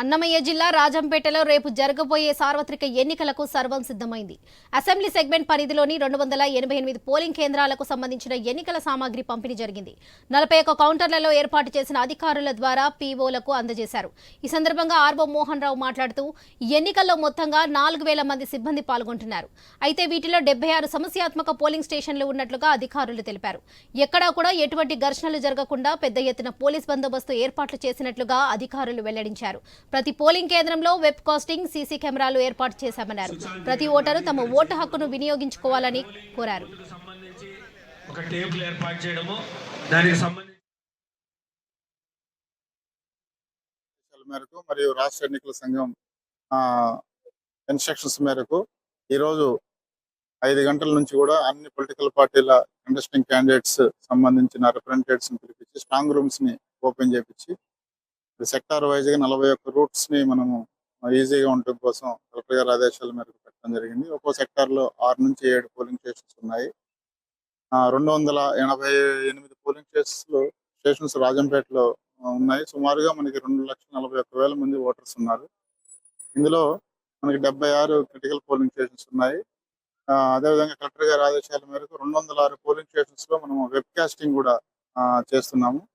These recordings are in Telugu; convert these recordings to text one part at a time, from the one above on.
అన్నమయ్య జిల్లా రాజంపేటలో రేపు జరగబోయే సార్వత్రిక ఎన్నికలకు సర్వం సిద్ధమైంది. అసెంబ్లీ సెగ్మెంట్ పరిధిలోని రెండు వందల ఎనభై ఎనిమిది పోలింగ్ కేంద్రాలకు సంబంధించిన ఎన్నికల సామాగ్రి పంపిణీ జరిగింది. నలభై ఒక్క కౌంటర్లలో ఏర్పాటు చేసిన అధికారుల ద్వారా పీఓలకు అందజేశారు. ఈ సందర్భంగా ఆర్వో మోహన్ రావు మాట్లాడుతూ ఎన్నికల్లో మొత్తంగా నాలుగు వేల మంది సిబ్బంది పాల్గొంటున్నారు. అయితే వీటిలో డెబ్బై ఆరు సమస్యాత్మక పోలింగ్ స్టేషన్లు ఉన్నట్లుగా అధికారులు తెలిపారు. ఎక్కడా కూడా ఎటువంటి ఘర్షణలు జరగకుండా పెద్ద ఎత్తున పోలీస్ బందోబస్తు ఏర్పాట్లు చేసినట్లుగా అధికారులు వెల్లడించారు. ప్రతి పోలింగ్ కేంద్రంలో వెబ్ కాస్టింగ్ సీసీ కెమెరాలు ఏర్పాటు చేశామన్నారు. ప్రతి ఓటరు తమ ఓటు హక్కును వినియోగించుకోవాలని కోరారు. ఓటుకు సంబంధించి ఒక టేబుల్ ఏర్పాటు చేయడము దానికి సంబంధించి ఆదేశాల మేరకు మరియు రాష్ట్ర ఎన్నికల సంఘం ఆ, ఇన్స్ట్రక్షన్స్ మేరకు ఈరోజు ఐదు గంటల నుంచి కూడా అన్ని పొలిటికల్ పార్టీల కంటెస్టింగ్ క్యాండిడేట్స్ సంబంధించిన రిప్రజెంటేటివ్స్ పిలిపించి స్ట్రాంగ్ రూమ్స్ని ఓపెన్ చేపించి సెక్టార్ వైజ్గా నలభై ఒక్క రూట్స్ని మనము ఈజీగా ఉండటం కోసం కలెక్టర్ గారి ఆదేశాల మేరకు పెట్టడం జరిగింది. ఒక్కో సెక్టార్లో ఆరు నుంచి ఏడు పోలింగ్ స్టేషన్స్ ఉన్నాయి. ఆ, రెండు వందల ఎనభై ఎనిమిది పోలింగ్ స్టేషన్స్ స్టేషన్స్ రాజంపేటలో ఉన్నాయి. సుమారుగా మనకి రెండు లక్షల నలభై ఒక్క వేల మంది ఓటర్స్ ఉన్నారు. ఇందులో మనకి డెబ్బై ఆరు క్రిటికల్ పోలింగ్ స్టేషన్స్ ఉన్నాయి. ఆ, అదేవిధంగా కలెక్టర్ గారి ఆదేశాల మేరకు రెండు వందల ఆరు పోలింగ్ స్టేషన్స్లో మనము వెబ్ కాస్టింగ్ కూడా చేస్తున్నాము.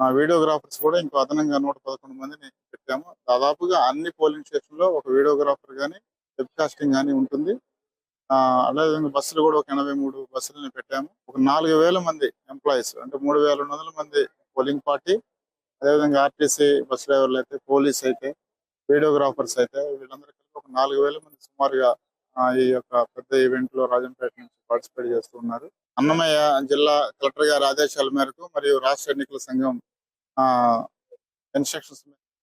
వీడియోగ్రాఫర్స్ కూడా ఇంకో అదనంగా నూట పదకొండు మందిని పెట్టాము దాదాపుగా అన్ని పోలింగ్ స్టేషన్లో ఒక వీడియోగ్రాఫర్ కానీ వెబ్కాస్టింగ్ కానీ ఉంటుంది. ఆ, అదేవిధంగా బస్సులు కూడా ఒక ఎనభై మూడు బస్సులని పెట్టాము. ఒక నాలుగు వేల మంది ఎంప్లాయీస్ అంటే మూడు వేల రెండు వందల మంది పోలింగ్ పార్టీ. అదేవిధంగా ఆర్టీసీ బస్ డ్రైవర్లు అయితే పోలీస్ అయితే వీడియోగ్రాఫర్స్ అయితే వీళ్ళందరికీ ఒక నాలుగు వేల మంది సుమారుగా ఈ యొక్క పెద్ద ఈవెంట్లో రాజంపేట నుంచి పార్టిసిపేట్ చేస్తున్నారు అన్నమయ్య జిల్లా కలెక్టర్ గారి ఆదేశాల మేరకు మరియు రాష్ట్ర ఎన్నికల సంఘం ఆ ఇన్స్ట్రక్షన్స్